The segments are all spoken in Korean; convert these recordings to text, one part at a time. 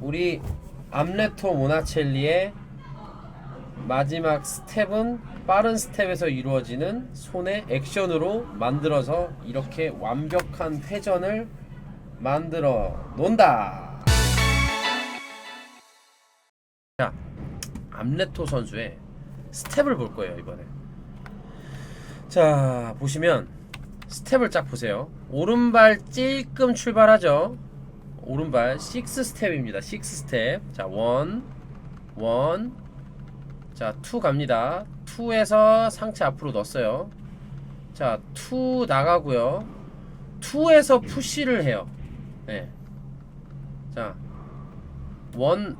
우리 암레토 모나첼리의 마지막 스텝은 빠른 스텝에서 이루어지는 손의 액션으로 만들어서 이렇게 완벽한 회전을 만들어 놓는다. 자, 암레토 선수의 스텝을 볼 거예요 이번에. 자 보시면 스텝을 쫙 보세요. 오른발 찔끔 출발하죠. 오른발 6 스텝입니다. 6 스텝. 자, 1 1 자, 2 갑니다. 2에서 상체 앞으로 넣었어요. 자, 2 나가고요. 2에서 푸시를 해요. 네. 자, 1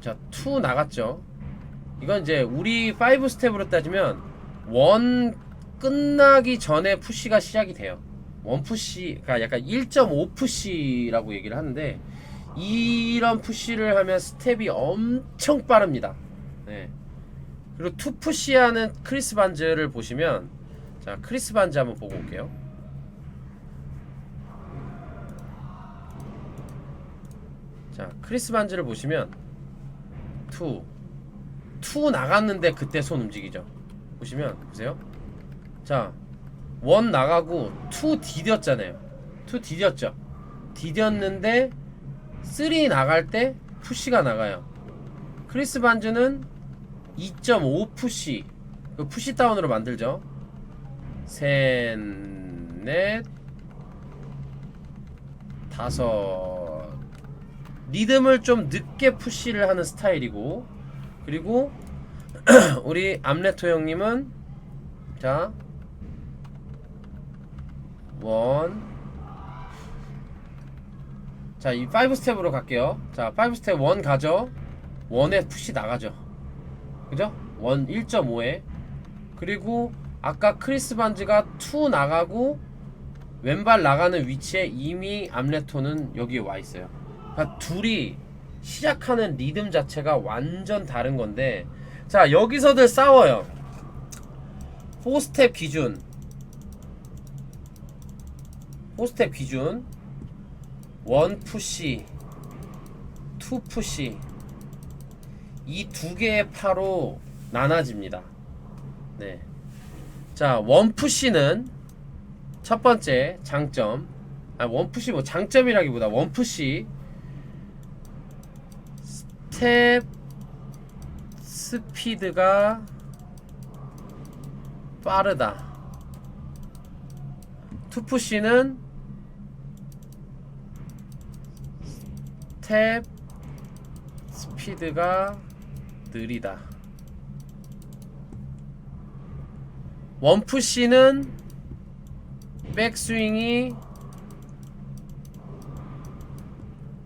자, 2 나갔죠. 이건 이제 우리 5 스텝으로 따지면 1 끝나기 전에 푸시가 시작이 돼요. 원 푸시, 그러니까 약간 1.5 푸시라고 얘기를 하는데 이런 푸시를 하면 스텝이 엄청 빠릅니다. 네. 그리고 투 푸시하는 크리스 반즈를 보시면 자 크리스 반즈 한번 보고 올게요. 자 크리스 반즈를 보시면 투, 투 나갔는데 그때 손 움직이죠. 보시면 보세요. 자, 원 나가고 투 디뎠잖아요. 투 디뎠죠. 디뎠는데 쓰리 나갈 때 푸시가 나가요. 크리스 반즈는 2.5 푸시, 그 푸시 다운으로 만들죠. 셋, 넷, 다섯. 리듬을 좀 늦게 푸시를 하는 스타일이고, 그리고 우리 암레토 형님은 자 원. 자, 이 5 스텝으로 갈게요. 자, 5 스텝 1 가죠. 1에 푸시 나가죠. 그죠? 1 1.5에. 그리고 아까 크리스 반즈가 2 나가고 왼발 나가는 위치에 이미 암레토는 여기에 와 있어요. 그러니까 둘이 시작하는 리듬 자체가 완전 다른 건데 자, 여기서들 싸워요. 4 스텝 기준 4스텝 기준 1 푸시 2 푸시 이 두 개의 파로 나눠집니다. 네. 자, 원 푸시는 첫 번째 장점. 아, 원 푸시 뭐 장점이라기보다 원 푸시 스텝 스피드가 빠르다. 투푸시는 스텝 스피드가 느리다. 원푸시는 백스윙이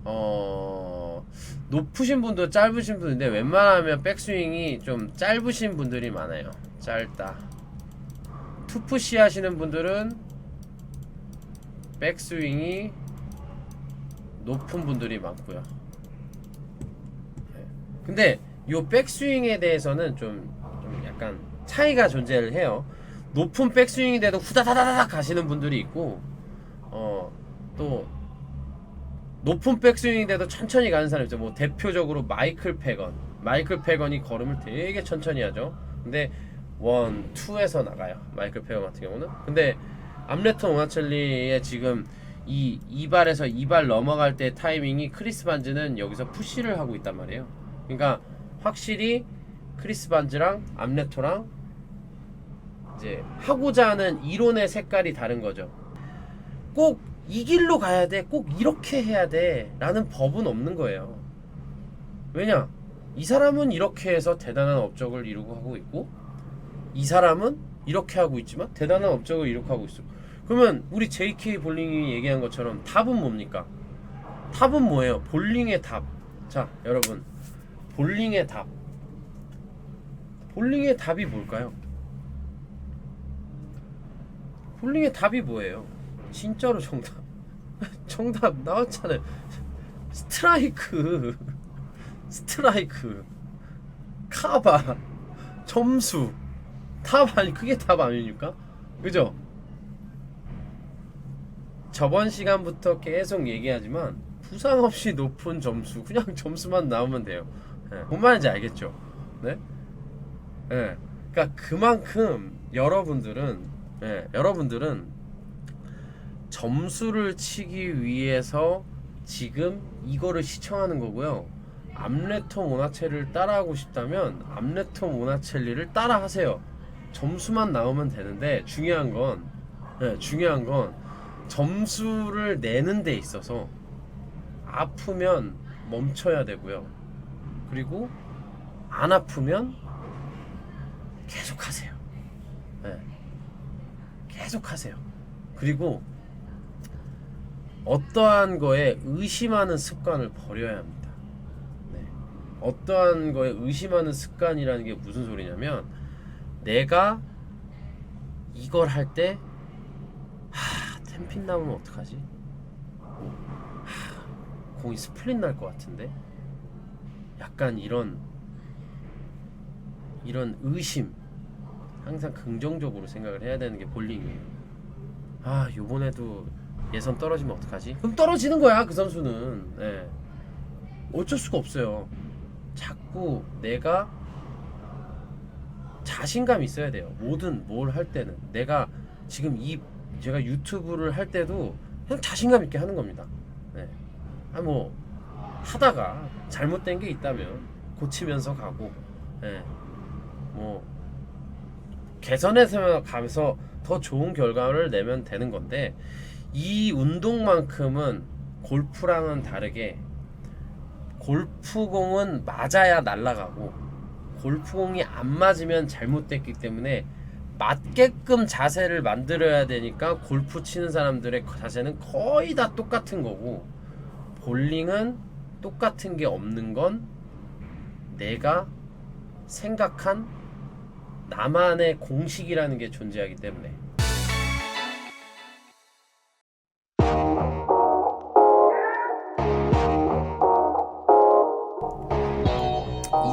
어 높으신 분도 짧으신 분인데 웬만하면 백스윙이 좀 짧으신 분들이 많아요. 짧다. 투푸시 하시는 분들은 백스윙이 높은 분들이 많고요. 네. 근데 요 백스윙에 대해서는 좀, 좀 약간 차이가 존재를 해요. 높은 백스윙인데도 후다다다닥 가시는 분들이 있고, 어, 또, 높은 백스윙인데도 천천히 가는 사람 있죠. 뭐, 대표적으로 마이클 패건. 마이클 패건이 걸음을 되게 천천히 하죠. 근데, 원, 투에서 나가요. 마이클 패건 같은 경우는. 근데, 암레토 오마첼리의 지금 이 이발에서 이발 넘어갈 때 타이밍이 크리스 반즈는 여기서 푸시를 하고 있단 말이에요. 그러니까 확실히 크리스 반즈랑 암레토랑 이제 하고자 하는 이론의 색깔이 다른 거죠. 꼭 이 길로 가야 돼, 꼭 이렇게 해야 돼, 라는 법은 없는 거예요. 왜냐? 이 사람은 이렇게 해서 대단한 업적을 이루고 하고 있고, 이 사람은 이렇게 하고 있지만 대단한 업적을 이렇게 하고 있어. 그러면 우리 JK 볼링이 얘기한 것처럼 답은 뭡니까? 답은 뭐예요? 볼링의 답. 자, 여러분. 볼링의 답. 볼링의 답이 뭘까요? 볼링의 답이 뭐예요? 진짜로 정답. 정답 나왔잖아요. 스트라이크. 스트라이크. 카바. 점수. 답 아니 그게 답 아닙니까? 그죠? 저번 시간부터 계속 얘기하지만 부상 없이 높은 점수 그냥 점수만 나오면 돼요. 예, 뭔 말인지 알겠죠? 네? 예. 그러니까 그만큼 여러분들은 예, 여러분들은 점수를 치기 위해서 지금 이거를 시청하는 거고요. 암레토 모나첼리를 따라하고 싶다면 암레토 모나첼리를 따라하세요. 점수만 나오면 되는데 중요한 건 예, 중요한 건 점수를 내는 데 있어서 아프면 멈춰야 되고요. 그리고 안 아프면 계속 하세요. 예. 계속 하세요. 그리고 어떠한 거에 의심하는 습관을 버려야 합니다. 네. 어떠한 거에 의심하는 습관이라는 게 무슨 소리냐면 내가 이걸 할때 하, 템핀 나오면 어떡하지? 공이 스플릿 날 것 같은데? 약간 이런 이런 의심 항상 긍정적으로 생각을 해야 되는 게 볼링이에요. 아, 요번에도 예선 떨어지면 어떡하지? 그럼 떨어지는 거야, 그 선수는. 예. 어쩔 수가 없어요. 자꾸 내가 자신감 있어야 돼요. 뭐든 뭘 할 때는 내가 지금 이 제가 유튜브를 할 때도 그냥 자신감 있게 하는 겁니다. 네. 아 뭐 하다가 잘못된 게 있다면 고치면서 가고, 예. 뭐 개선해서 가면서 더 좋은 결과를 내면 되는 건데 이 운동만큼은 골프랑은 다르게 골프공은 맞아야 날아가고 골프공이 안 맞으면 잘못됐기 때문에 맞게끔 자세를 만들어야 되니까 골프 치는 사람들의 자세는 거의 다 똑같은 거고 볼링은 똑같은 게 없는 건 내가 생각한 나만의 공식이라는 게 존재하기 때문에.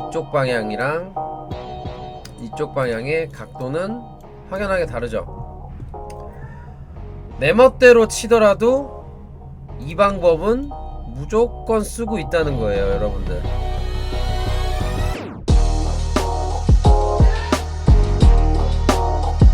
이쪽 방향이랑 이쪽 방향의 각도는 확연하게 다르죠. 내 멋대로 치더라도 이 방법은 무조건 쓰고 있다는 거예요, 여러분들.